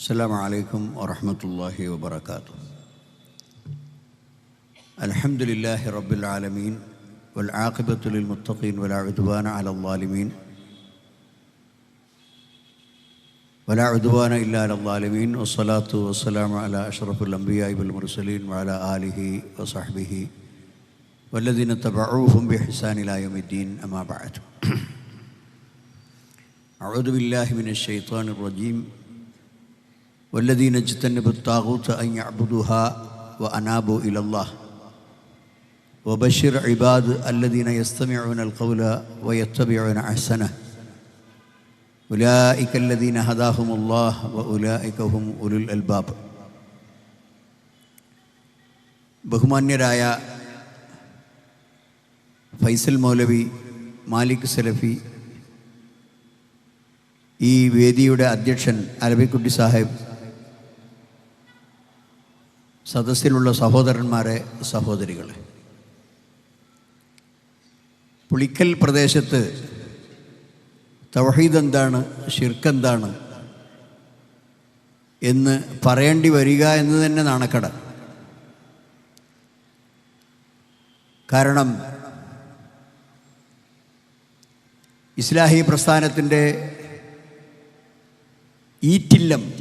السلام عليكم ورحمة الله وبركاته الحمد لله رب العالمين والعاقبة للمتقين ولا عدوان على الظالمين ولا عدوان إلا على الظالمين والصلاة والسلام على أشرف الأنبياء والمرسلين وعلى آله وصحبه والذين اتبعوهم بإحسان إلى يوم الدين أما بعد أعوذ بالله من الشيطان الرجيم والذين اجتنبوا الطاغوت أن يعبدوها وأنابوا إلى الله وبشر عباد الذين يستمعون القول ويتبعون أحسنه أولئك الذين هداهم الله وأولئك هم أولو الألباب ബഹുമാന്യരായ ഫൈസൽ മൗലവി മാലിക് സലഫി ഈ വേദിയുടെ അധ്യക്ഷൻ അലബിക്കുട്ടി സാഹിബ് സദസ്സിലുള്ള സഹോദരന്മാരെ സഹോദരികളെ. പുളിക്കൽ പ്രദേശത്ത് തവഹീദ് എന്താണ് ഷിർക്ക് എന്താണ് എന്ന് പറയേണ്ടി വരിക എന്ന് തന്നെ നാണക്കട. കാരണം ഇസ്ലാഹി പ്രസ്ഥാനത്തിന്റെ ഈറ്റില്ലം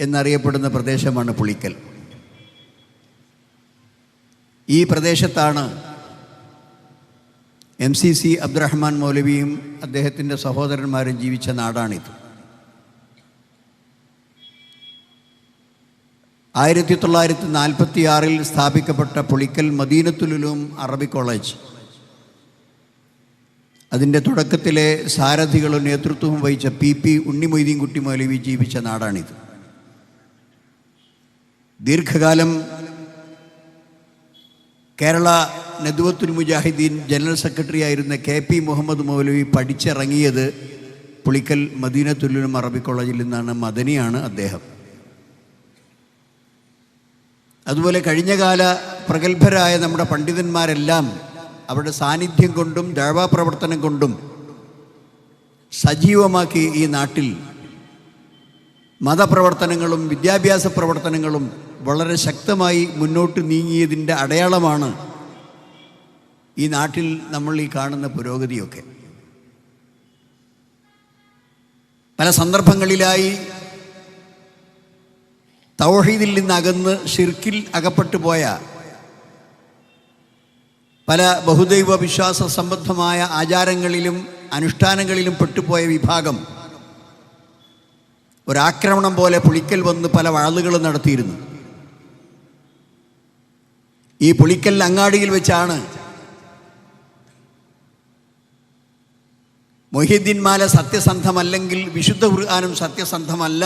എന്നറിയപ്പെടുന്ന പ്രദേശമാണ് പുളിക്കൽ. ഈ പ്രദേശത്താണ് എം സി സി അബ്ദുറഹ്മാൻ മൗലവിയും അദ്ദേഹത്തിന്റെ സഹോദരന്മാരും ജീവിച്ച നാടാണിത്. ആയിരത്തി തൊള്ളായിരത്തി നാൽപ്പത്തി ആറിൽ സ്ഥാപിക്കപ്പെട്ട പുളിക്കൽ മദീനത്തുലും അറബി കോളേജ്. അതിന്റെ തുടക്കത്തിലെ സാരഥികളും നേതൃത്വവും വഹിച്ച പി പി ഉണ്ണിമൊയ്തീൻകുട്ടി മൗലവി ജീവിച്ച നാടാണിത്. ദീർഘകാലം കേരള നദുവത്തുൽ മുജാഹിദ്ദീൻ ജനറൽ സെക്രട്ടറി ആയിരുന്ന കെ പി മുഹമ്മദ് മൗലവി പഠിച്ചിറങ്ങിയത് പുളിക്കൽ മദീനത്തുല്ലും അറബി കോളേജിൽ നിന്നാണ് മദനിയാണ് അദ്ദേഹം. അതുപോലെ കഴിഞ്ഞകാല പ്രഗത്ഭരായ നമ്മുടെ പണ്ഡിതന്മാരെല്ലാം അവരുടെ സാന്നിധ്യം കൊണ്ടും ദഴവാ പ്രവർത്തനം കൊണ്ടും സജീവമാക്കി ഈ നാട്ടിൽ മതപ്രവർത്തനങ്ങളും വിദ്യാഭ്യാസ പ്രവർത്തനങ്ങളും വളരെ ശക്തമായി മുന്നോട്ട് നീങ്ങിയതിന്റെ അടയാളമാണ് ഈ നാട്ടിൽ നമ്മൾ ഈ കാണുന്ന പുരോഗതിയൊക്കെ. പല സന്ദർഭങ്ങളിലായി തൗഹീദിൽ നിന്നകന്ന് ഷിർക്കിൽ അകപ്പെട്ടു പോയ പല ബഹുദൈവ വിശ്വാസ സംബന്ധമായ ആചാരങ്ങളിലും അനുഷ്ഠാനങ്ങളിലും പെട്ടുപോയ വിഭാഗം ഒരാക്രമണം പോലെ പുളിക്കൽ വന്ന് പല വാളുകളും നടത്തിയിരുന്നു. ഈ പുളിക്കൽ അങ്ങാടിയിൽ വെച്ചാണ് മൊഹീദ്ദീൻ മാല സത്യസന്ധമല്ലെങ്കിൽ വിശുദ്ധ ഖുർആാനും സത്യസന്ധമല്ല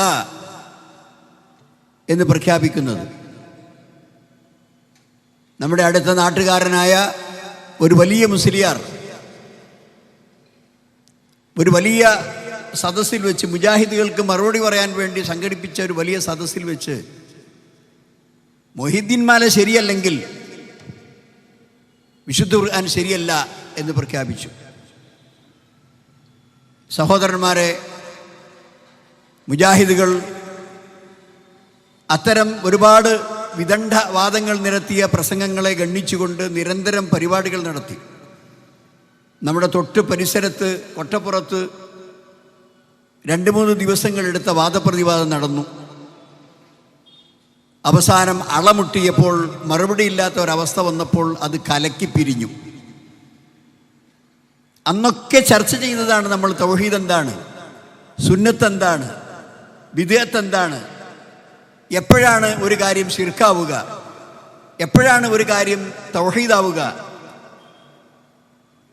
എന്ന് പ്രഖ്യാപിക്കുന്നത്. നമ്മുടെ അടുത്ത നാട്ടുകാരനായ ഒരു വലിയ മുസ്ലിയാർ ഒരു വലിയ സദസ്സിൽ വെച്ച് മുജാഹിദുകൾക്ക് മറുപടി പറയാൻ വേണ്ടി സംഘടിപ്പിച്ച ഒരു വലിയ സദസ്സിൽ വെച്ച് മൊഹിദ്ദീൻമാല ശരിയല്ലെങ്കിൽ വിശുദ്ധ ഖുർആൻ ശരിയല്ല എന്ന് പ്രഖ്യാപിച്ചു. സഹോദരന്മാരെ മുജാഹിദുകൾ അത്തരം ഒരുപാട് വിദണ്ഡ വാദങ്ങൾ നിരത്തിയ പ്രസംഗങ്ങളെ ഗണ്ണിച്ചുകൊണ്ട് നിരന്തരം പരിപാടികൾ നടത്തി. നമ്മുടെ തൊട്ട് പരിസരത്ത് കൊട്ടപ്പുറത്ത് രണ്ട് മൂന്ന് ദിവസങ്ങളെടുത്ത വാദപ്രതിവാദം നടന്നു. അവസാനം അളമുട്ടിയപ്പോൾ മറുപടിയില്ലാത്ത ഒരവസ്ഥ വന്നപ്പോൾ അത് കലക്കി പിരിഞ്ഞു. അന്നൊക്കെ ചർച്ച ചെയ്തതാണ് നമ്മൾ തൗഹീദ് എന്താണ് സുന്നത്ത് എന്താണ് വിദേഹത്ത് എന്താണ് എപ്പോഴാണ് ഒരു കാര്യം ശിർക്കാവുക എപ്പോഴാണ് ഒരു കാര്യം തൗഹീദാവുക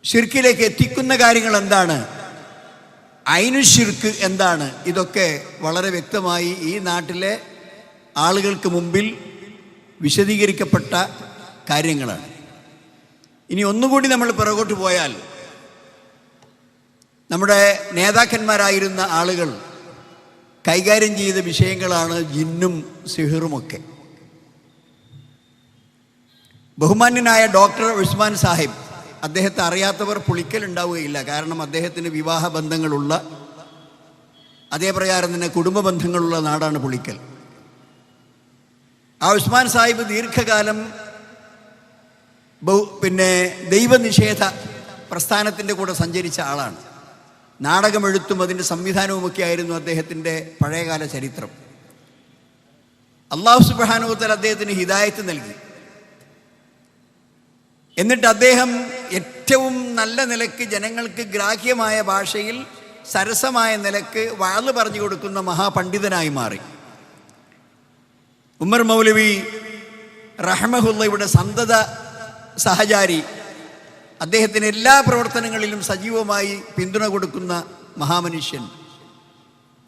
ഷിർക്കിലേക്ക് എത്തിക്കുന്ന കാര്യങ്ങൾ എന്താണ് ഐനുഷിർക്ക് എന്താണ് ഇതൊക്കെ വളരെ വ്യക്തമായി ഈ നാട്ടിലെ ആളുകൾക്ക് മുമ്പിൽ വിശദീകരിക്കപ്പെട്ട കാര്യങ്ങളാണ്. ഇനി ഒന്നുകൂടി നമ്മൾ പിറകോട്ട് പോയാൽ നമ്മുടെ നേതാക്കന്മാരായിരുന്ന ആളുകൾ കൈകാര്യം ചെയ്ത വിഷയങ്ങളാണ് ജിന്നും സിഹിറുമൊക്കെ. ബഹുമാന്യനായ ഡോക്ടർ ഉസ്മാൻ സാഹിബ് അദ്ദേഹത്തെ അറിയാത്തവർ പുളിക്കൽ ഉണ്ടാവുകയില്ല. കാരണം അദ്ദേഹത്തിന് വിവാഹ ബന്ധങ്ങളുള്ള അതേപ്രകാരം തന്നെ കുടുംബ ബന്ധങ്ങളുള്ള നാടാണ് പുളിക്കൽ. ആ ഉസ്മാൻ സാഹിബ് ദീർഘകാലം പിന്നെ ദൈവനിഷേധ പ്രസ്ഥാനത്തിന്റെ കൂടെ സഞ്ചരിച്ച ആളാണ്. നാടകമെഴുത്തും അതിന്റെ സംവിധാനവുമൊക്കെ ആയിരുന്നു അദ്ദേഹത്തിന്റെ പഴയകാല ചരിത്രം. അള്ളാഹു സുബാനുവത്തൽ അദ്ദേഹത്തിന് ഹിദായത്ത് നൽകി. എന്നിട്ട് അദ്ദേഹം ഏറ്റവും നല്ല നിലയ്ക്ക് ജനങ്ങൾക്ക് ഗ്രാഹ്യമായ ഭാഷയിൽ സരസമായ നിലയ്ക്ക് വാൾ പറഞ്ഞു കൊടുക്കുന്ന മഹാപണ്ഡിതനായി മാറി. ഉമർ മൗലവി റഹ്മഹുല്ലയുടെ സന്തത സഹചാരി. അദ്ദേഹത്തിന് എല്ലാ പ്രവർത്തനങ്ങളിലും സജീവമായി പിന്തുണ കൊടുക്കുന്ന മഹാമനുഷ്യൻ.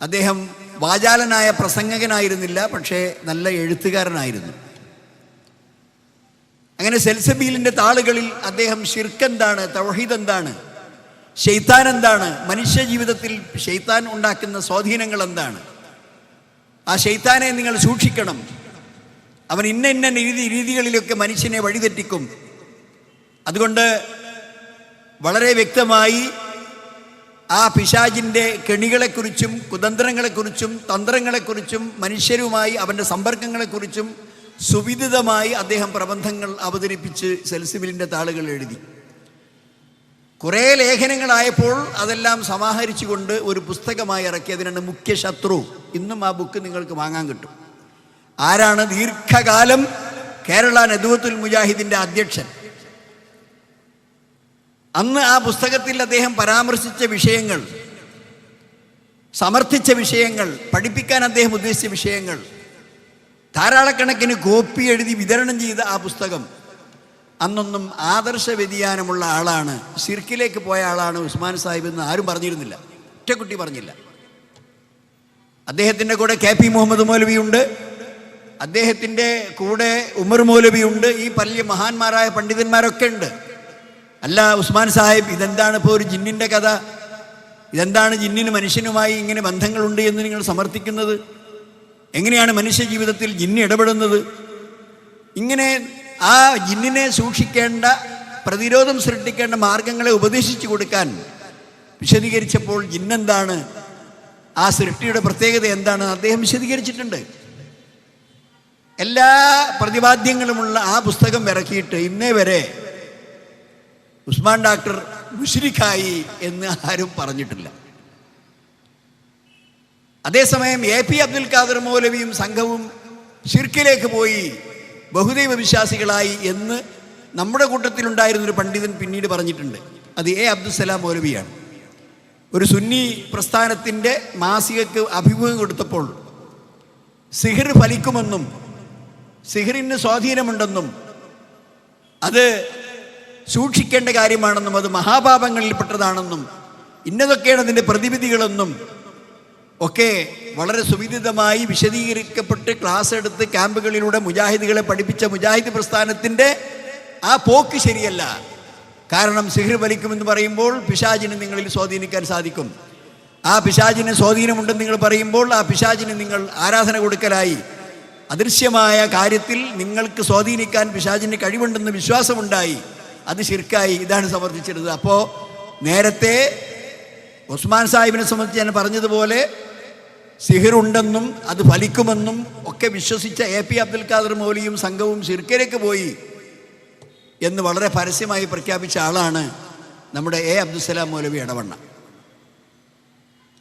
അദ്ദേഹം വാചാലനായ പ്രസംഗകനായിരുന്നില്ല പക്ഷേ നല്ല എഴുത്തുകാരനായിരുന്നു. അങ്ങനെ സെൽസബീലിന്റെ താളുകളിൽ അദ്ദേഹം ഷിർക്ക് എന്താണ് തൗഹീദ് എന്താണ് ഷെയ്ത്താൻ എന്താണ് മനുഷ്യ ജീവിതത്തിൽ ഷെയ്ത്താൻ ഉണ്ടാക്കുന്ന സ്വാധീനങ്ങൾ എന്താണ് ആ ഷെയ്ത്താനെ നിങ്ങൾ സൂക്ഷിക്കണം. അവൻ ഇന്ന ഇന്ന രീതി രീതികളിലൊക്കെ മനുഷ്യനെ വഴിതെറ്റിക്കും. അതുകൊണ്ട് വളരെ വ്യക്തമായി ആ പിശാജിന്റെ കെണികളെക്കുറിച്ചും കുതന്ത്രങ്ങളെക്കുറിച്ചും തന്ത്രങ്ങളെക്കുറിച്ചും മനുഷ്യരുമായി അവന്റെ സമ്പർക്കങ്ങളെക്കുറിച്ചും സുവിദിതമായി അദ്ദേഹം പ്രബന്ധങ്ങൾ അവതരിപ്പിച്ച് സെൽസിബിലിന്റെ താളുകൾ എഴുതി. കുറേ ലേഖനങ്ങളായപ്പോൾ അതെല്ലാം സമാഹരിച്ചുകൊണ്ട് ഒരു പുസ്തകമായി ഇറക്കിയതിനാണ് മുഖ്യ ശത്രു. ഇന്നും ആ ബുക്ക് നിങ്ങൾക്ക് വാങ്ങാൻ കിട്ടും. ആരാണ് ദീർഘകാലം കേരള നദുവത്തുൽ മുജാഹിദിന്റെ അധ്യക്ഷൻ? അന്ന് ആ പുസ്തകത്തിൽ അദ്ദേഹം പരാമർശിച്ച വിഷയങ്ങൾ സമർത്ഥിച്ച വിഷയങ്ങൾ പഠിപ്പിക്കാൻ അദ്ദേഹം ഉദ്ദേശിച്ച വിഷയങ്ങൾ ധാരാളക്കണക്കിന് കോപ്പി എഴുതി വിതരണം ചെയ്ത ആ പുസ്തകം അന്നൊന്നും ആദർശ വ്യതിയാനമുള്ള ആളാണ് സിർക്കിലേക്ക് പോയ ആളാണ് ഉസ്മാൻ സാഹിബ് എന്ന് ആരും പറഞ്ഞിരുന്നില്ല ഒറ്റക്കുട്ടി പറഞ്ഞില്ല. അദ്ദേഹത്തിന്റെ കൂടെ കെ പി മുഹമ്മദ് മൗലവിയുണ്ട് അദ്ദേഹത്തിന്റെ കൂടെ ഉമർ മൗലവിയുണ്ട് ഈ പല്യ മഹാന്മാരായ പണ്ഡിതന്മാരൊക്കെ ഉണ്ട്. അല്ല ഉസ്മാൻ സാഹിബ് ഇതെന്താണ് ഇപ്പോൾ ഒരു ജിന്നിന്റെ കഥ? ഇതെന്താണ് ജിന്നിന് മനുഷ്യനുമായി ഇങ്ങനെ ബന്ധങ്ങളുണ്ട് എന്ന് നിങ്ങൾ സമർത്ഥിക്കുന്നത്? എങ്ങനെയാണ് മനുഷ്യ ജീവിതത്തിൽ ജിന്ന് ഇടപെടുന്നത്? ഇങ്ങനെ ആ ജിന്നിനെ സൂക്ഷിക്കേണ്ട പ്രതിരോധം സൃഷ്ടിക്കേണ്ട മാർഗങ്ങളെ ഉപദേശിച്ചു കൊടുക്കാൻ വിശദീകരിച്ചപ്പോൾ ജിന്നെന്താണ്? ആ സൃഷ്ടിയുടെ പ്രത്യേകത എന്താണ് അദ്ദേഹം വിശദീകരിച്ചിട്ടുണ്ട്. എല്ലാ പ്രതിപാദ്യങ്ങളുമുള്ള ആ പുസ്തകം ഇറക്കിയിട്ട് ഇന്നേ വരെ ഉസ്മാൻ ഡാക്ടർ മുഷിരിക്കായി എന്ന് ആരും പറഞ്ഞിട്ടില്ല. അതേസമയം എ പി അബ്ദുൽ ഖാദർ മൗലവിയും സംഘവും ഷിർക്കിലേക്ക് പോയി ബഹുദൈവ വിശ്വാസികളായി എന്ന് നമ്മുടെ കൂട്ടത്തിലുണ്ടായിരുന്നൊരു പണ്ഡിതൻ പിന്നീട് പറഞ്ഞിട്ടുണ്ട്. അത് എ അബ്ദുസലാം മൗലവിയാണ്. ഒരു സുന്നി പ്രസ്ഥാനത്തിന്റെ മാസികക്ക് അഭിമുഖം കൊടുത്തപ്പോൾ സിഹിർ ഫലിക്കുമെന്നും സിഹിറിന് സ്വാധീനമുണ്ടെന്നും അത് സൂക്ഷിക്കേണ്ട കാര്യമാണെന്നും അത് മഹാപാപങ്ങളിൽപ്പെട്ടതാണെന്നും ഇന്നതൊക്കെയാണ് അതിന്റെ പ്രതിവിധികളെന്നും ഒക്കെ വളരെ സുവിദിതമായി വിശദീകരിക്കപ്പെട്ട് ക്ലാസ് എടുത്ത് ക്യാമ്പുകളിലൂടെ മുജാഹിദുകളെ പഠിപ്പിച്ച മുജാഹിദ് പ്രസ്ഥാനത്തിന്റെ ആ പോക്ക് ശരിയല്ല. കാരണം സിഹിർ വലിക്കുമെന്ന് പറയുമ്പോൾ പിശാചിനെ നിങ്ങളിൽ സ്വാധീനിക്കാൻ സാധിക്കും. ആ പിശാചിന് സ്വാധീനമുണ്ടെന്ന് നിങ്ങൾ പറയുമ്പോൾ ആ പിശാചിന് നിങ്ങൾ ആരാധന കൊടുക്കലായി. അദൃശ്യമായ കാര്യത്തിൽ നിങ്ങൾക്ക് സ്വാധീനിക്കാൻ പിശാചിന് കഴിവുണ്ടെന്ന് വിശ്വാസമുണ്ടായി. അത് ശിർക്കായി ഇതാണ് സമർത്ഥിച്ചിരുന്നത്. അപ്പോൾ നേരത്തെ ഉസ്മാൻ സാഹിബിനെ സംബന്ധിച്ച് ഞാൻ പറഞ്ഞതുപോലെ സിഹിറുണ്ടെന്നും അത് ഫലിക്കുമെന്നും ഒക്കെ വിശ്വസിച്ച എ പി അബ്ദുൽ ഖാദർ മൗലിയും സംഘവും ശിർക്കിലേക്ക് പോയി എന്ന് വളരെ പരസ്യമായി പ്രഖ്യാപിച്ച ആളാണ് നമ്മുടെ എ അബ്ദുസലാം മൗലവി ഇടവണ്ണ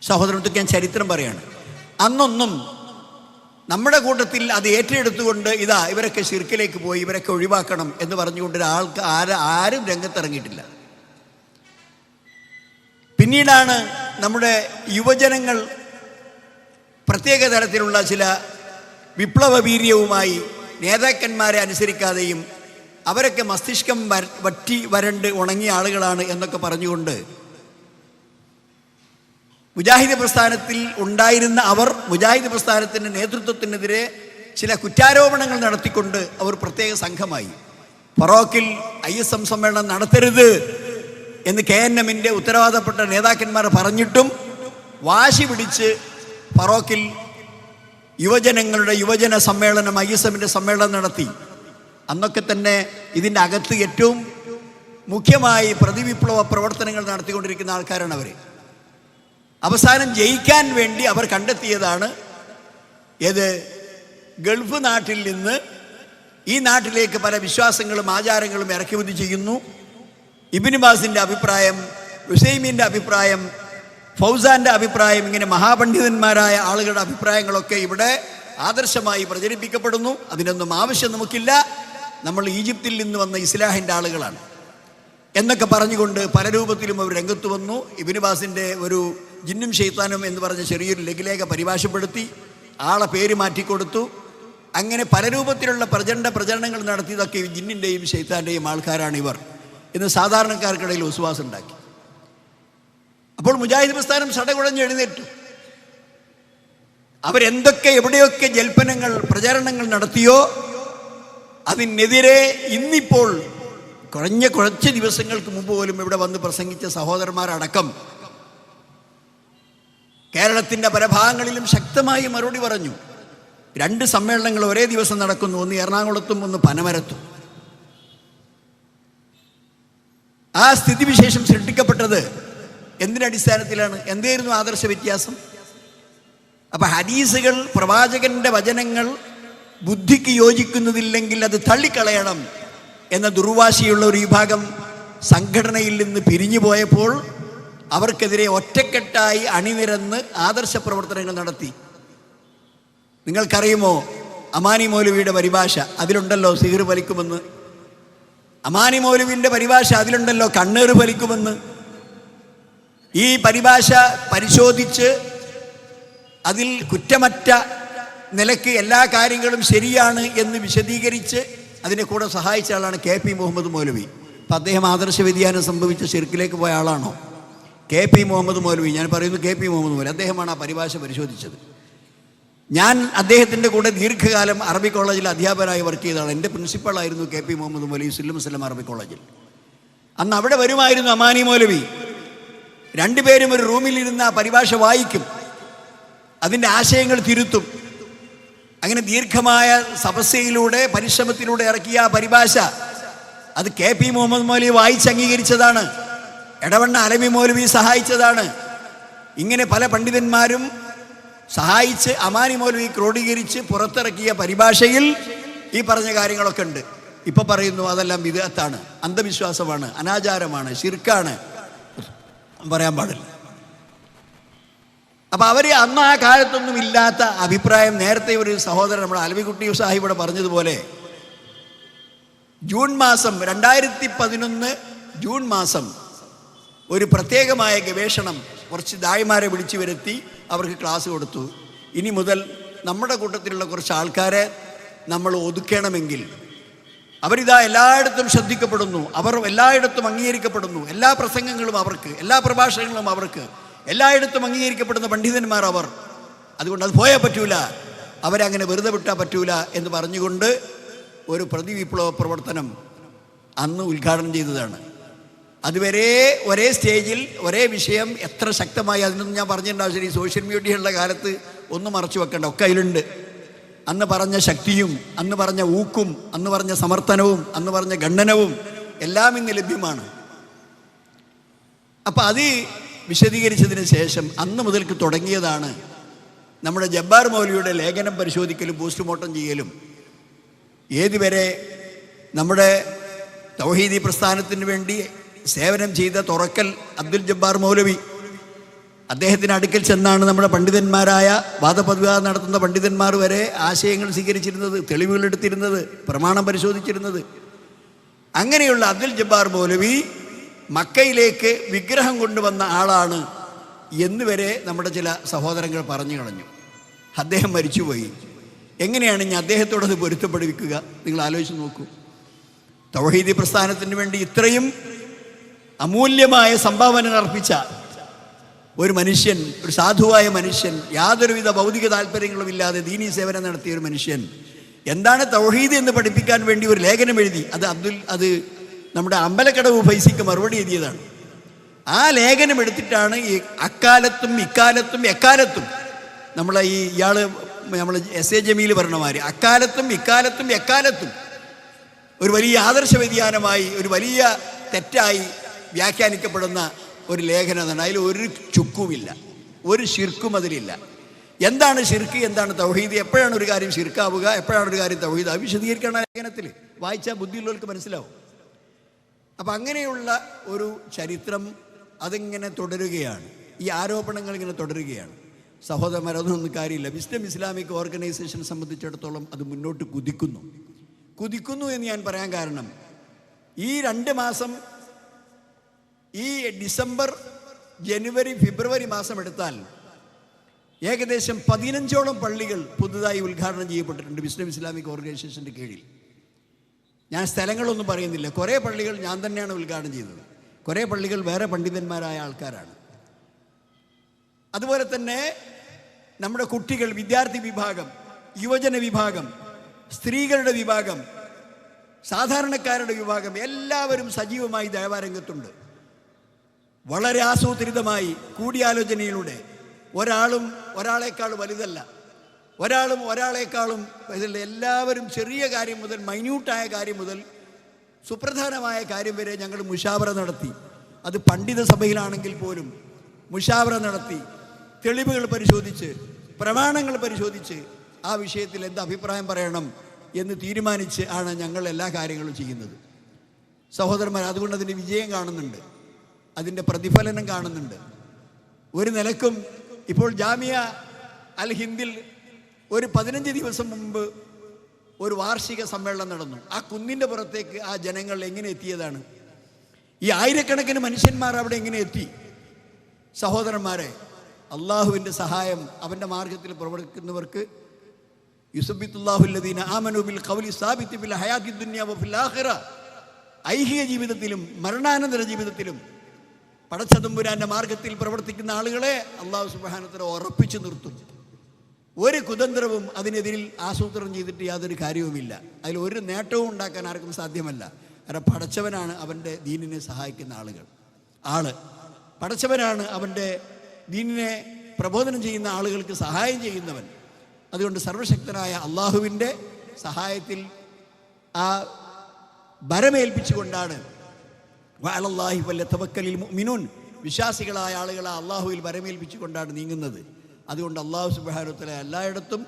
സഹോദരത്തൊക്കെ ഞാൻ ചരിത്രം പറയാണ്. അന്നൊന്നും നമ്മുടെ കൂട്ടത്തിൽ അത് ഏറ്റെടുത്തുകൊണ്ട് ഇതാ ഇവരൊക്കെ ശിർക്കിലേക്ക് പോയി ഇവരൊക്കെ ഒഴിവാക്കണം എന്ന് പറഞ്ഞുകൊണ്ട് ഒരാൾക്ക് ആര് ആരും രംഗത്തിറങ്ങിയിട്ടില്ല. പിന്നീടാണ് നമ്മുടെ യുവജനങ്ങൾ പ്രത്യേക തരത്തിലുള്ള ചില വിപ്ലവ വീര്യവുമായി നേതാക്കന്മാരെ അനുസരിക്കാതെയും അവരൊക്കെ മസ്തിഷ്കം വറ്റി വരണ്ട് ഉണങ്ങിയ ആളുകളാണ് എന്നൊക്കെ പറഞ്ഞുകൊണ്ട് മുജാഹിദ് പ്രസ്ഥാനത്തിൽ ഉണ്ടായിരുന്ന അവർ മുജാഹിദ് പ്രസ്ഥാനത്തിന്റെ നേതൃത്വത്തിനെതിരെ ചില കുറ്റാരോപണങ്ങൾ നടത്തിക്കൊണ്ട് അവർ പ്രത്യേക സംഘമായി. ഫറോക്കിൽ ഐ എസ് എം സമ്മേളനം നടത്തരുത് എന്ന് കെ എൻ എമ്മിന്റെ ഉത്തരവാദപ്പെട്ട നേതാക്കന്മാർ പറഞ്ഞിട്ടും വാശി പിടിച്ച് ഫറോക്കിൽ യുവജനങ്ങളുടെ യുവജന സമ്മേളനം ഐ എസ് എമ്മിന്റെ സമ്മേളനം നടത്തി. അന്നൊക്കെ തന്നെ ഇതിന്റെ അകത്ത് ഏറ്റവും മുഖ്യമായി പ്രതിവിപ്ലവ പ്രവർത്തനങ്ങൾ നടത്തിക്കൊണ്ടിരിക്കുന്ന ആൾക്കാരാണ് അവർ അവസാനം ജയിക്കാൻ വേണ്ടി അവർ കണ്ടെത്തിയതാണ് ഏത്? ഗൾഫ് നാട്ടിൽ നിന്ന് ഈ നാട്ടിലേക്ക് പല വിശ്വാസങ്ങളും ആചാരങ്ങളും ഇറക്കുമതി ചെയ്യുന്നു. ഇബിനുബാസിന്റെ അഭിപ്രായം ഹുസൈമിന്റെ അഭിപ്രായം ഫൗസാന്റെ അഭിപ്രായം ഇങ്ങനെ മഹാപണ്ഡിതന്മാരായ ആളുകളുടെ അഭിപ്രായങ്ങളൊക്കെ ഇവിടെ ആദർശമായി പ്രചരിപ്പിക്കപ്പെടുന്നു. അതിനൊന്നും ആവശ്യം നമുക്കില്ല. നമ്മൾ ഈജിപ്തിൽ നിന്ന് വന്ന ഇസ്ലാഹിന്റെ ആളുകളാണ്. എന്നൊക്കെ പറഞ്ഞുകൊണ്ട് പല രൂപത്തിലും അവർ രംഗത്ത് വന്നു. ഇബിനുബാസിന്റെ ഒരു ജിന്നും ഷെയ്ത്താനും എന്ന് പറഞ്ഞ ചെറിയൊരു ലഘുലേഖ പരിഭാഷപ്പെടുത്തി ആളെ പേര് മാറ്റിക്കൊടുത്തു. അങ്ങനെ പല രൂപത്തിലുള്ള പ്രചണ്ഡ പ്രചരണങ്ങൾ നടത്തിയതൊക്കെ ജിന്നിന്റെയും ഷെയ്ത്താന്റെയും ആൾക്കാരാണ് ഇവർ എന്ന് സാധാരണക്കാർക്കിടയിൽ വിശ്വാസം ഉണ്ടാക്കി. അപ്പോൾ മുജാഹിദ് പ്രസ്ഥാനം സടകുഴഞ്ഞ് എഴുന്നേറ്റു. അവരെന്തൊക്കെ എവിടെയൊക്കെ ജൽപ്പനങ്ങൾ പ്രചരണങ്ങൾ നടത്തിയോ അതിനെതിരെ ഇന്നിപ്പോൾ കുറഞ്ഞ കുറച്ച് ദിവസങ്ങൾക്ക് മുമ്പ് പോലും ഇവിടെ വന്ന് പ്രസംഗിച്ച സഹോദരന്മാരടക്കം കേരളത്തിന്റെ പല ഭാഗങ്ങളിലും ശക്തമായി മറുപടി പറഞ്ഞു. രണ്ട് സമ്മേളനങ്ങൾ ഒരേ ദിവസം നടക്കുന്നു. ഒന്ന് എറണാകുളത്തും ഒന്ന് പനമരത്തും. ആ സ്ഥിതിവിശേഷം സൃഷ്ടിക്കപ്പെട്ടത് എന്തിനടിസ്ഥാനത്തിലാണ് എന്തായിരുന്നു ആദർശ വ്യത്യാസം? അപ്പം ഹദീസുകൾ പ്രവാചകന്റെ വചനങ്ങൾ ബുദ്ധിക്ക് യോജിക്കുന്നതില്ലെങ്കിൽ അത് തള്ളിക്കളയണം എന്ന ദുർവാശിയുള്ള ഒരു വിഭാഗം സംഘടനയിൽ നിന്ന് പിരിഞ്ഞു പോയപ്പോൾ അവർക്കെതിരെ ഒറ്റക്കെട്ടായി അണിനിരന്ന് ആദർശ പ്രവർത്തനങ്ങൾ നടത്തി. നിങ്ങൾക്കറിയുമോ അമാനി മൗലവിയുടെ പരിഭാഷ? അതിലുണ്ടല്ലോ സിഹിർ ഫലിക്കുമെന്ന്. അമാനി മൗലവിന്റെ പരിഭാഷ അതിലുണ്ടല്ലോ കണ്ണേറ് ഫലിക്കുമെന്ന്. ഈ പരിഭാഷ പരിശോധിച്ച് അതിൽ കുറ്റമറ്റ നിലയ്ക്ക് എല്ലാ കാര്യങ്ങളും ശരിയാണ് എന്ന് വിശദീകരിച്ച് അതിനെ കൂടെ സഹായിച്ച ആളാണ് കെ പി മുഹമ്മദ് മൗലവി. അപ്പം അദ്ദേഹം ആദർശ വ്യതിയാനം സംഭവിച്ച് ഷിർക്കിലേക്ക് പോയ ആളാണോ? കെ പി മുഹമ്മദ് മൗലവി ഞാൻ പറയുന്നു കെ പി മുഹമ്മദ് മൗലവി അദ്ദേഹമാണ് ആ പരിഭാഷ പരിശോധിച്ചത്. ഞാൻ അദ്ദേഹത്തിന്റെ കൂടെ ദീർഘകാലം അറബി കോളേജിൽ അധ്യാപകനായി വർക്ക് ചെയ്തതാണ്. എന്റെ പ്രിൻസിപ്പളായിരുന്നു കെ പി മുഹമ്മദ് മൗലവി സുല്ലം വസ്ലം അറബി കോളേജിൽ. അന്ന് അവിടെ വരുമായിരുന്നു അമാനി മൗലവി. രണ്ടുപേരും ഒരു റൂമിലിരുന്ന് ആ പരിഭാഷ വായിക്കും. അതിന്റെ ആശയങ്ങൾ തിരുത്തും. അങ്ങനെ ദീർഘമായ സപസ്യയിലൂടെ പരിശ്രമത്തിലൂടെ ഇറക്കിയ ആ പരിഭാഷ അത് കെ പി മുഹമ്മദ് മൗലവി വായിച്ച് അംഗീകരിച്ചതാണ് എടവണ്ണ അലമി മൗലവി സഹായിച്ചതാണ്. ഇങ്ങനെ പല പണ്ഡിതന്മാരും സഹായിച്ച് അമാനി മൗലവി ക്രോഡീകരിച്ച് പുറത്തിറക്കിയ പരിഭാഷയിൽ ഈ പറഞ്ഞ കാര്യങ്ങളൊക്കെ ഉണ്ട്. ഇപ്പൊ പറയുന്നു അതെല്ലാം വിദഗ്ധാണ് അന്ധവിശ്വാസമാണ് അനാചാരമാണ് ശിർക്കാണ്. പറയാൻ പാടില്ല. അപ്പൊ അവർ അന്ന് ആ കാലത്തൊന്നും ഇല്ലാത്ത അഭിപ്രായം നേരത്തെ ഒരു സഹോദരൻ നമ്മുടെ അലവിക്കുട്ടി സാഹിബ് ഇവിടെ പറഞ്ഞതുപോലെ ജൂൺ മാസം രണ്ടായിരത്തി പതിനൊന്ന് ജൂൺ മാസം ഒരു പ്രത്യേകമായ ഗവേഷണം കുറച്ച് ദായിമാരെ വിളിച്ചു വരുത്തി അവർക്ക് ക്ലാസ് കൊടുത്തു. ഇനി മുതൽ നമ്മുടെ കൂട്ടത്തിലുള്ള കുറച്ച് ആൾക്കാരെ നമ്മൾ ഒതുക്കണമെങ്കിൽ അവരിതാ എല്ലായിടത്തും ശ്രദ്ധിക്കപ്പെടുന്നു. അവർ എല്ലായിടത്തും അംഗീകരിക്കപ്പെടുന്നു. എല്ലാ പ്രസംഗങ്ങളും അവർക്ക് എല്ലാ പ്രഭാഷണങ്ങളും അവർക്ക് എല്ലായിടത്തും അംഗീകരിക്കപ്പെടുന്ന പണ്ഡിതന്മാർ അവർ. അതുകൊണ്ട് അത് പോയാൽ പറ്റൂല. അവരങ്ങനെ വെറുതെ വിട്ടാൽ പറ്റൂല എന്ന് പറഞ്ഞുകൊണ്ട് ഒരു പ്രതിവിപ്ലവ പ്രവർത്തനം അന്ന് ഉദ്ഘാടനം ചെയ്തതാണ്. അതുവരെ ഒരേ സ്റ്റേജിൽ ഒരേ വിഷയം എത്ര ശക്തമായി അതിനൊന്നും ഞാൻ പറഞ്ഞിട്ടുണ്ടാവും ശരി സോഷ്യൽ മീഡിയയുള്ള കാലത്ത് ഒന്നും മറച്ചു വെക്കണ്ട. ഒക്കെ അതിലുണ്ട്. അന്ന് പറഞ്ഞ ശക്തിയും അന്ന് പറഞ്ഞ ഊക്കും അന്ന് പറഞ്ഞ സമർത്ഥനവും അന്ന് പറഞ്ഞ ഖണ്ഡനവും എല്ലാം ഇന്ന് ലഭ്യമാണ്. അപ്പം അത് വിശദീകരിച്ചതിന് ശേഷം അന്ന് മുതൽക്ക് തുടങ്ങിയതാണ് നമ്മുടെ ജബ്ബാർ മൗലിയുടെ ലേഖനം പരിശോധിക്കലും പോസ്റ്റ്മോർട്ടം ചെയ്യലും. ഏതുവരെ നമ്മുടെ തൗഹീദി പ്രസ്ഥാനത്തിന് വേണ്ടി സേവനം ചെയ്ത തുറക്കൽ അബ്ദുൽ ജബ്ബാർ മൗലവി. അദ്ദേഹത്തിന് അടുക്കൽ ചെന്നാണ് നമ്മുടെ പണ്ഡിതന്മാരായ വാദപതിവാദം നടത്തുന്ന പണ്ഡിതന്മാർ വരെ ആശയങ്ങൾ സ്വീകരിച്ചിരുന്നത് തെളിവുകൾ എടുത്തിരുന്നത് പ്രമാണം പരിശോധിച്ചിരുന്നത്. അങ്ങനെയുള്ള അബ്ദുൽ ജബ്ബാർ മൗലവി മക്കയിലേക്ക് വിഗ്രഹം കൊണ്ടുവന്ന ആളാണ് എന്ന് വരെ നമ്മുടെ ചില സഹോദരങ്ങൾ പറഞ്ഞു കളഞ്ഞു. അദ്ദേഹം മരിച്ചുപോയി. എങ്ങനെയാണ് ഞാൻ അദ്ദേഹത്തോടത് പൊരുത്തപ്പെടുവിക്കുക? നിങ്ങൾ ആലോചിച്ച് നോക്കൂ. തൗഹീദി പ്രസ്ഥാനത്തിന് വേണ്ടി ഇത്രയും അമൂല്യമായ സംഭാവന അർപ്പിച്ച ഒരു മനുഷ്യൻ ഒരു സാധുവായ മനുഷ്യൻ യാതൊരുവിധ ഭൗതിക താല്പര്യങ്ങളും ഇല്ലാതെ ദീനീ സേവനം നടത്തിയ ഒരു മനുഷ്യൻ. എന്താണ് തൗഹീദ് എന്ന് പഠിപ്പിക്കാൻ വേണ്ടി ഒരു ലേഖനം എഴുതി? അത് അബ്ദുൽ അത് നമ്മുടെ അമ്പലക്കടവ് ഫൈസിക്ക് മറുപടി എഴുതിയതാണ്. ആ ലേഖനം എടുത്തിട്ടാണ് ഈ അക്കാലത്തും ഇക്കാലത്തും എക്കാലത്തും നമ്മളെ ഈ ഇയാൾ നമ്മൾ എസ് എ ജമീൽ പറഞ്ഞമാര് അക്കാലത്തും ഇക്കാലത്തും എക്കാലത്തും ഒരു വലിയ ആദർശ വ്യതിയാനമായി ഒരു വലിയ തെറ്റായി വ്യാഖ്യാനിക്കപ്പെടുന്ന ഒരു ലേഖനം എന്നാണ്. അതിൽ ഒരു ചുക്കുമില്ല. ഒരു ശിർക്കും അതിലില്ല. എന്താണ് ശിർക്ക്? എന്താണ് തൗഹീദ്? എപ്പോഴാണ് ഒരു കാര്യം ശിർക്കാവുക? എപ്പോഴാണ് ഒരു കാര്യം തൗഹീദ്? അത് വിശദീകരിക്കണം ലേഖനത്തിൽ. വായിച്ചാൽ ബുദ്ധിയുള്ളവർക്ക് മനസ്സിലാവും. അപ്പം അങ്ങനെയുള്ള ഒരു ചരിത്രം അതിങ്ങനെ തുടരുകയാണ്. ഈ ആരോപണങ്ങൾ ഇങ്ങനെ തുടരുകയാണ്. സഹോദരന്മാരതൊന്നും കാര്യമില്ല. വിസ്ഡം ഇസ്ലാമിക് ഓർഗനൈസേഷൻ സംബന്ധിച്ചിടത്തോളം അത് മുന്നോട്ട് കുതിക്കുന്നു. കുതിക്കുന്നു എന്ന് ഞാൻ പറയാൻ കാരണം ഈ രണ്ട് മാസം ഈ ഡിസംബർ ജനുവരി ഫെബ്രുവരി മാസം എടുത്താൽ ഏകദേശം പതിനഞ്ചോളം പള്ളികൾ പുതുതായി ഉദ്ഘാടനം ചെയ്യപ്പെട്ടിട്ടുണ്ട് മുസ്ലിം ഇസ്ലാമിക് ഓർഗനൈസേഷന്റെ കീഴിൽ. ഞാൻ സ്ഥലങ്ങളൊന്നും പറയുന്നില്ല. കുറേ പള്ളികൾ ഞാൻ തന്നെയാണ് ഉദ്ഘാടനം ചെയ്തത്. കുറേ പള്ളികൾ വേറെ പണ്ഡിതന്മാരായ ആൾക്കാരാണ്. അതുപോലെ തന്നെ നമ്മുടെ കുട്ടികൾ വിദ്യാർത്ഥി വിഭാഗം യുവജന വിഭാഗം സ്ത്രീകളുടെ വിഭാഗം സാധാരണക്കാരുടെ വിഭാഗം എല്ലാവരും സജീവമായി ദേവാരംഗത്തുണ്ട് വളരെ ആസൂത്രിതമായി കൂടിയാലോചനയിലൂടെ ഒരാളും ഒരാളെക്കാൾ വലുതല്ല. ഒരാളും ഒരാളെക്കാളും ഇതിൽ എല്ലാവരും ചെറിയ കാര്യം മുതൽ മൈന്യൂട്ടായ കാര്യം മുതൽ സുപ്രധാനമായ കാര്യം വരെ ഞങ്ങൾ മുഷാവറ നടത്തി. അത് പണ്ഡിത സഭയിലാണെങ്കിൽ പോലും മുഷാവറ നടത്തി. തെളിവുകൾ പരിശോധിച്ച് പ്രമാണങ്ങൾ പരിശോധിച്ച് ആ വിഷയത്തിൽ എന്ത് അഭിപ്രായം പറയണം എന്ന് തീരുമാനിച്ച് ആണ് ഞങ്ങൾ എല്ലാ കാര്യങ്ങളും ചെയ്യുന്നത്. സഹോദരന്മാർ അതുകൊണ്ട് അതിന്റെ വിജയം കാണുന്നുണ്ട്. അതിന്റെ പ്രതിഫലനം കാണുന്നുണ്ട്. ഒരു നിലക്കും ഇപ്പോൾ ജാമിയ അൽ ഹിന്ദിൽ ഒരു പതിനഞ്ച് ദിവസം മുമ്പ് ഒരു വാർഷിക സമ്മേളനം നടന്നു. ആ കുന്നിന്റെ പുറത്തേക്ക് ആ ജനങ്ങൾ എങ്ങനെ എത്തിയതാണ്? ഈ ആയിരക്കണക്കിന് മനുഷ്യന്മാർ അവിടെ എങ്ങനെ എത്തി? സഹോദരന്മാരെ അള്ളാഹുവിന്റെ സഹായം അവന്റെ മാർഗത്തിൽ പ്രവർത്തിക്കുന്നവർക്ക് യുസബിത്തുല്ലാഹുല്ലദീന ആമനുബിൽ ബിൽ ഖൗലി സാബിത്ത് ബിൽ ഹയാത്തി ദുനിയ വഫിൽ ആഖിറ. ഐഹിക ജീവിതത്തിലും മരണാനന്തര ജീവിതത്തിലും പടച്ചതമ്പുരാന്റെ മാർഗത്തിൽ പ്രവർത്തിക്കുന്ന ആളുകളെ അള്ളാഹു സുബാനത്തിന് ഉറപ്പിച്ചു നിർത്തും. ഒരു കുതന്ത്രവും അതിനെതിരിൽ ആസൂത്രണം ചെയ്തിട്ട് യാതൊരു കാര്യവുമില്ല. അതിൽ ഒരു നേട്ടവും ഉണ്ടാക്കാൻ ആർക്കും സാധ്യമല്ല. കാരണം പടച്ചവനാണ് അവന്റെ ദീനിനെ സഹായിക്കുന്ന ആളുകൾ. ആൾ. പടച്ചവനാണ് അവന്റെ ദീനിനെ പ്രബോധനം ചെയ്യുന്ന ആളുകൾക്ക് സഹായം ചെയ്യുന്നവൻ. അതുകൊണ്ട് സർവശക്തനായ അള്ളാഹുവിന്റെ സഹായത്തിൽ ആ ഭരമേൽപ്പിച്ചുകൊണ്ടാണ് വഅലല്ലാഹി ഫല്യതവക്കലിൽ മുഅ്മിനൂൻ. വിശ്വാസികളായ ആളുകളെ അള്ളാഹുവിൽ വരമേൽപ്പിച്ചുകൊണ്ടാണ് നീങ്ങുന്നത്. അതുകൊണ്ട് അള്ളാഹു സുബാനുത്തല എല്ലായിടത്തും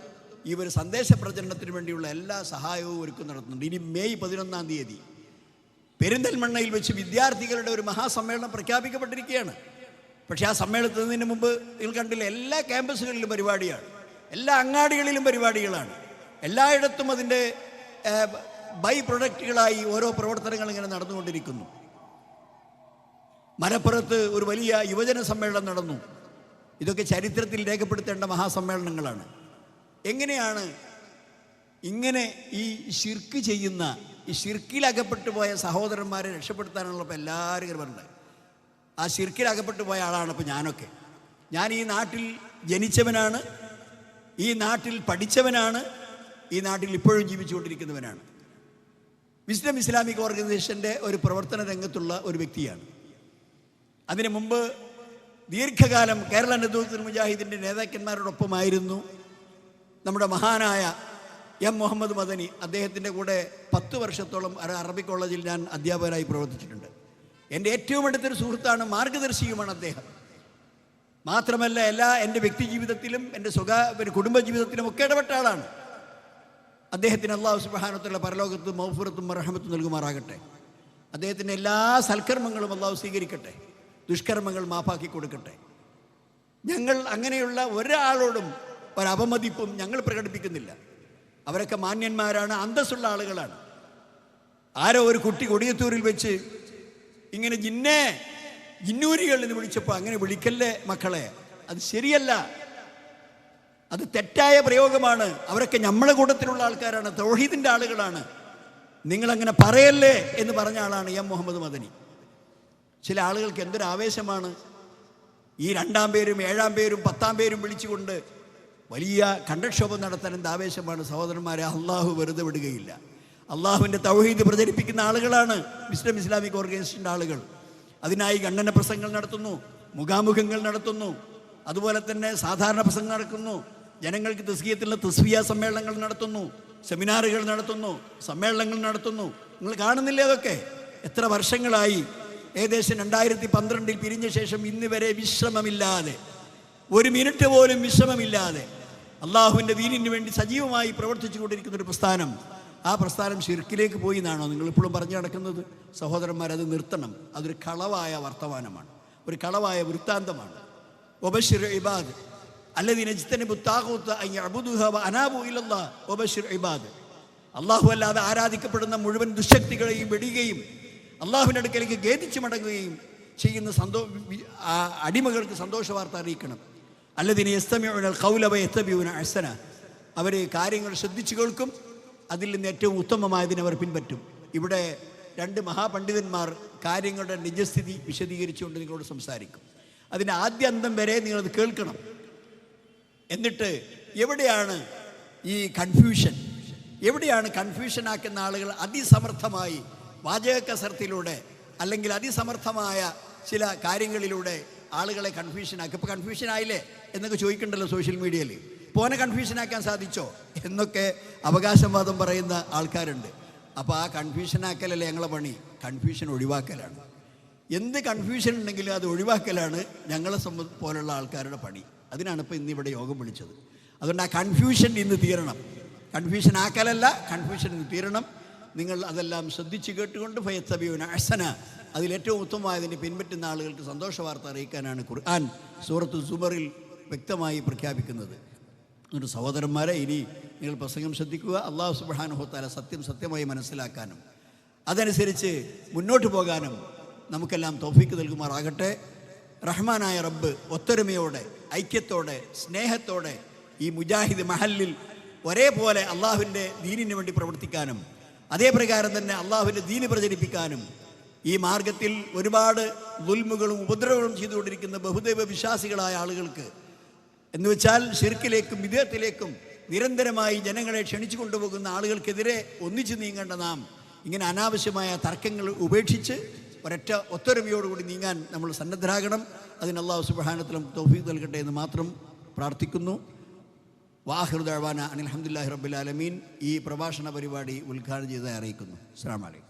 ഈ ഒരു സന്ദേശ പ്രചരണത്തിന് വേണ്ടിയുള്ള എല്ലാ സഹായവും ഒരുക്കം നടത്തുന്നുണ്ട്. ഇനി മെയ് പതിനൊന്നാം തീയതി പെരിന്തൽമണ്ണയിൽ വെച്ച് വിദ്യാർത്ഥികളുടെ ഒരു മഹാസമ്മേളനം പ്രഖ്യാപിക്കപ്പെട്ടിരിക്കുകയാണ്. പക്ഷേ ആ സമ്മേളനത്തിന് മുമ്പ് നിങ്ങൾ കണ്ടില്ല എല്ലാ ക്യാമ്പസുകളിലും പരിപാടിയാണ്. എല്ലാ അങ്ങാടികളിലും പരിപാടികളാണ്. എല്ലായിടത്തും അതിന്റെ ബൈ പ്രൊഡക്റ്റുകളായി ഓരോ പ്രവർത്തനങ്ങൾ ഇങ്ങനെ നടന്നുകൊണ്ടിരിക്കുന്നു. മലപ്പുറത്ത് ഒരു വലിയ യുവജന സമ്മേളനം നടന്നു. ഇതൊക്കെ ചരിത്രത്തിൽ രേഖപ്പെടുത്തേണ്ട മഹാസമ്മേളനങ്ങളാണ്. എങ്ങനെയാണ് ഇങ്ങനെ ഈ ഷിർക്ക് ചെയ്യുന്ന ഈ ഷിർക്കിലകപ്പെട്ടു പോയ സഹോദരന്മാരെ രക്ഷപ്പെടുത്താനുള്ള എല്ലാവരും പറഞ്ഞത് ആ ഷിർക്കിലകപ്പെട്ടു പോയ ആളാണ് ഇപ്പോൾ ഞാനൊക്കെ. ഞാൻ ഈ നാട്ടിൽ ജനിച്ചവനാണ് ഈ നാട്ടിൽ പഠിച്ചവനാണ് ഈ നാട്ടിൽ ഇപ്പോഴും ജീവിച്ചുകൊണ്ടിരിക്കുന്നവനാണ്. വിസ്ഡം ഇസ്ലാമിക് ഓർഗനൈസേഷന്റെ ഒരു പ്രവർത്തന രംഗത്തുള്ള ഒരു വ്യക്തിയാണ്. അതിനു മുമ്പ് ദീർഘകാലം കേരള നേതൃത്വ മുജാഹിദിന്റെ നേതാക്കന്മാരോടൊപ്പമായിരുന്നു. നമ്മുടെ മഹാനായ എം മുഹമ്മദ് മദനി അദ്ദേഹത്തിന്റെ കൂടെ പത്ത് വർഷത്തോളം അറ- അറബി കോളേജിൽ ഞാൻ അധ്യാപകനായി പ്രവർത്തിച്ചിട്ടുണ്ട്. എന്റെ ഏറ്റവും അടുത്തൊരു സുഹൃത്താണ് മാർഗദർശിയുമാണ് അദ്ദേഹം. മാത്രമല്ല എല്ലാ എന്റെ വ്യക്തി ജീവിതത്തിലും എന്റെ സ്വകാ ഒരു കുടുംബ ജീവിതത്തിലും ഒക്കെ ഇടപെട്ട ആളാണ്. അദ്ദേഹത്തിന് അള്ളാഹു സുബാനത്തുള്ള പരലോകത്തും മൗഫുറത്തും മറഹമത്തും നൽകുമാറാകട്ടെ. അദ്ദേഹത്തിന്റെ എല്ലാ സൽക്കർമ്മങ്ങളും അള്ളാഹു സ്വീകരിക്കട്ടെ. ദുഷ്കർമ്മങ്ങൾ മാപ്പാക്കി കൊടുക്കട്ടെ. ഞങ്ങൾ അങ്ങനെയുള്ള ഒരാളോടും ഒരപമതിപ്പും ഞങ്ങൾ പ്രകടിപ്പിക്കുന്നില്ല. അവരൊക്കെ മാന്യന്മാരാണ് അന്തസ്സുള്ള ആളുകളാണ്. ആരോ ഒരു കുട്ടി കൊടിയത്തൂരിൽ വെച്ച് ഇങ്ങനെ ജിന്നെ ജിന്നൂരികൾ എന്ന് വിളിച്ചപ്പോൾ അങ്ങനെ വിളിക്കല്ലേ മക്കളെ? അത് ശരിയല്ല. അത് തെറ്റായ പ്രയോഗമാണ്. അവരൊക്കെ നമ്മളെ കൂട്ടത്തിലുള്ള ആൾക്കാരാണ് തൗഹീദിന്റെ ആളുകളാണ്. നിങ്ങളങ്ങനെ പറയല്ലേ എന്ന് പറഞ്ഞ ആളാണ് എം മുഹമ്മദ് മദനി. ചില ആളുകൾക്ക് എന്തൊരു ആവേശമാണ് ഈ രണ്ടാം പേരും ഏഴാം പേരും പത്താം പേരും വിളിച്ചുകൊണ്ട് വലിയ കണ്ടക്ഷോഭം നടത്താൻ എന്ത് ആവേശമാണ് സഹോദരന്മാരെ അള്ളാഹു വെറുതെ വിടുകയില്ല. അള്ളാഹുവിന്റെ തൗഹീദ് പ്രചരിപ്പിക്കുന്ന ആളുകളാണ് മുസ്ലിം ഇസ്ലാമിക് ഓർഗനൈസേഷന്റെ ആളുകൾ. അതിനായി ഖണ്ഡന പ്രസംഗങ്ങൾ നടത്തുന്നു മുഖാമുഖങ്ങൾ നടത്തുന്നു അതുപോലെ തന്നെ സാധാരണ പ്രസംഗം നടക്കുന്നു ജനങ്ങൾക്ക് തസ്കീയത്തിലുള്ള തസ്വിയ സമ്മേളനങ്ങൾ നടത്തുന്നു സെമിനാറുകൾ നടത്തുന്നു സമ്മേളനങ്ങൾ നടത്തുന്നു. നിങ്ങൾ കാണുന്നില്ലേ അതൊക്കെ? എത്ര വർഷങ്ങളായി ഏകദേശം രണ്ടായിരത്തി പന്ത്രണ്ടിൽ പിരിഞ്ഞ ശേഷം ഇന്ന് വരെ വിശ്രമമില്ലാതെ ഒരു മിനിറ്റ് പോലും വിശ്രമമില്ലാതെ അള്ളാഹുവിന്റെ ദീനിന് വേണ്ടി സജീവമായി പ്രവർത്തിച്ചു കൊണ്ടിരിക്കുന്ന ഒരു പ്രസ്ഥാനം. ആ പ്രസ്ഥാനം ഷിർക്കിലേക്ക് പോയി എന്നാണോ നിങ്ങളിപ്പോഴും പറഞ്ഞു നടക്കുന്നത്? സഹോദരന്മാർ അത് നിർത്തണം. അതൊരു കളവായ വർത്തമാനമാണ്. ഒരു കളവായ വൃത്താന്തമാണ്. ഒബഷിർ ഇബാദ്. അല്ലദീന ജിത്തനെ ബുത്താഹൂത്ത് അനാബു ഒബഷിർ ഇബാദ്. അള്ളാഹു അല്ലാതെ ആരാധിക്കപ്പെടുന്ന മുഴുവൻ ദുശക്തികളെയും വെടിയുകയും അള്ളാഹുവിന്റെ അടുക്കലേക്ക് ഖേദിച്ചു മടങ്ങുകയും ചെയ്യുന്ന സന്തോ അടിമകൾക്ക് സന്തോഷ വാർത്ത അറിയിക്കണം. അല്ലതിനെ എസ്തമിയുന കൗലവ എസ്തമിയുന അസന അവർ കാര്യങ്ങൾ ശ്രദ്ധിച്ചു കേൾക്കും. അതിൽ നിന്ന് ഏറ്റവും ഉത്തമമായതിനെ അവർ പിൻപറ്റും. ഇവിടെ രണ്ട് മഹാപണ്ഡിതന്മാർ കാര്യങ്ങളുടെ നിജസ്ഥിതി വിശദീകരിച്ചുകൊണ്ട് നിങ്ങളോട് സംസാരിക്കും. അതിന്റെ ആദ്യ അന്തം വരെ നിങ്ങളത് കേൾക്കണം. എന്നിട്ട് എവിടെയാണ് ഈ കൺഫ്യൂഷൻ എവിടെയാണ് കൺഫ്യൂഷൻ ആക്കുന്ന ആളുകൾ അതിസമർത്ഥമായി വാചക കസർത്തിലൂടെ അല്ലെങ്കിൽ അതിസമർത്ഥമായ ചില കാര്യങ്ങളിലൂടെ ആളുകളെ കൺഫ്യൂഷൻ ആക്കി. ഇപ്പോൾ കൺഫ്യൂഷൻ ആയില്ലേ എന്നൊക്കെ ചോദിക്കണ്ടല്ലോ സോഷ്യൽ മീഡിയയിൽ പോനെ കൺഫ്യൂഷൻ ആക്കാൻ സാധിച്ചോ എന്നൊക്കെ അവകാശവാദം പറയുന്ന ആൾക്കാരുണ്ട്. അപ്പോൾ ആ കൺഫ്യൂഷൻ ആക്കലല്ലേ ഞങ്ങളെ പണി? കൺഫ്യൂഷൻ ഒഴിവാക്കലാണ്. എന്ത് കൺഫ്യൂഷൻ ഉണ്ടെങ്കിലും അത് ഒഴിവാക്കലാണ് ഞങ്ങളെ സംബന്ധ പോലുള്ള ആൾക്കാരുടെ പണി. അതിനാണ് ഇപ്പോൾ ഇന്ന് ഇവിടെ യോഗം വിളിച്ചത്. അതുകൊണ്ട് ആ കൺഫ്യൂഷൻ ഇന്ന് തീരണം. കൺഫ്യൂഷൻ ആക്കലല്ല കൺഫ്യൂഷൻ ഇന്ന് തീരണം. നിങ്ങൾ അതെല്ലാം ശ്രദ്ധിച്ച് കേട്ടുകൊണ്ട് ഫയത്തബിയുന അസന അതിലേറ്റവും ഉത്തമമായതിനെ പിൻപറ്റുന്ന ആളുകൾക്ക് സന്തോഷ വാർത്ത അറിയിക്കാനാണ് ഖുർആൻ സൂറത്ത് സുബറിൽ വ്യക്തമായി പ്രഖ്യാപിക്കുന്നത്. എന്നിട്ട് സഹോദരന്മാരെ ഇനി നിങ്ങൾ പ്രസംഗം ശ്രദ്ധിക്കുക. അള്ളാഹു സുബാനുഹോത്താല സത്യം സത്യമായി മനസ്സിലാക്കാനും അതനുസരിച്ച് മുന്നോട്ട് പോകാനും നമുക്കെല്ലാം തോഫിക്ക് നൽകുമാറാകട്ടെ. റഹ്മാനായ റബ്ബ് ഒത്തൊരുമയോടെ ഐക്യത്തോടെ സ്നേഹത്തോടെ ഈ മുജാഹിദ് മഹലിൽ ഒരേപോലെ അള്ളാഹുവിന്റെ ദീനിന് വേണ്ടി പ്രവർത്തിക്കാനും അതേ പ്രകാരം തന്നെ അള്ളാഹുവിന്റെ ദീന് പ്രചരിപ്പിക്കാനും ഈ മാർഗത്തിൽ ഒരുപാട് ദുൽമുകളും ഉപദ്രവങ്ങളും ചെയ്തുകൊണ്ടിരിക്കുന്ന ബഹുദൈവ വിശ്വാസികളായ ആളുകൾക്ക് എന്നുവെച്ചാൽ ഷിർക്കിലേക്കും വിദേഹത്തിലേക്കും നിരന്തരമായി ജനങ്ങളെ ക്ഷണിച്ചു കൊണ്ടുപോകുന്ന ആളുകൾക്കെതിരെ ഒന്നിച്ചു നീങ്ങേണ്ട നാം ഇങ്ങനെ അനാവശ്യമായ തർക്കങ്ങൾ ഉപേക്ഷിച്ച് ഒരൊറ്റ ഒത്തൊരുമയോടുകൂടി നീങ്ങാൻ നമ്മൾ സന്നദ്ധരാകണം. അതിന് അള്ളാഹു സുബാനത്തിലും തൗഫീഖ് നൽകട്ടെ എന്ന് മാത്രം പ്രാർത്ഥിക്കുന്നു. വാഹിർ ദഴവാന റബ്ബുലാലമീൻ ഈ പ്രഭാഷണ പരിപാടി ഉദ്ഘാടനം ചെയ്തതായി അറിയിക്കുന്നു. അസ്സാം വലൈക്കും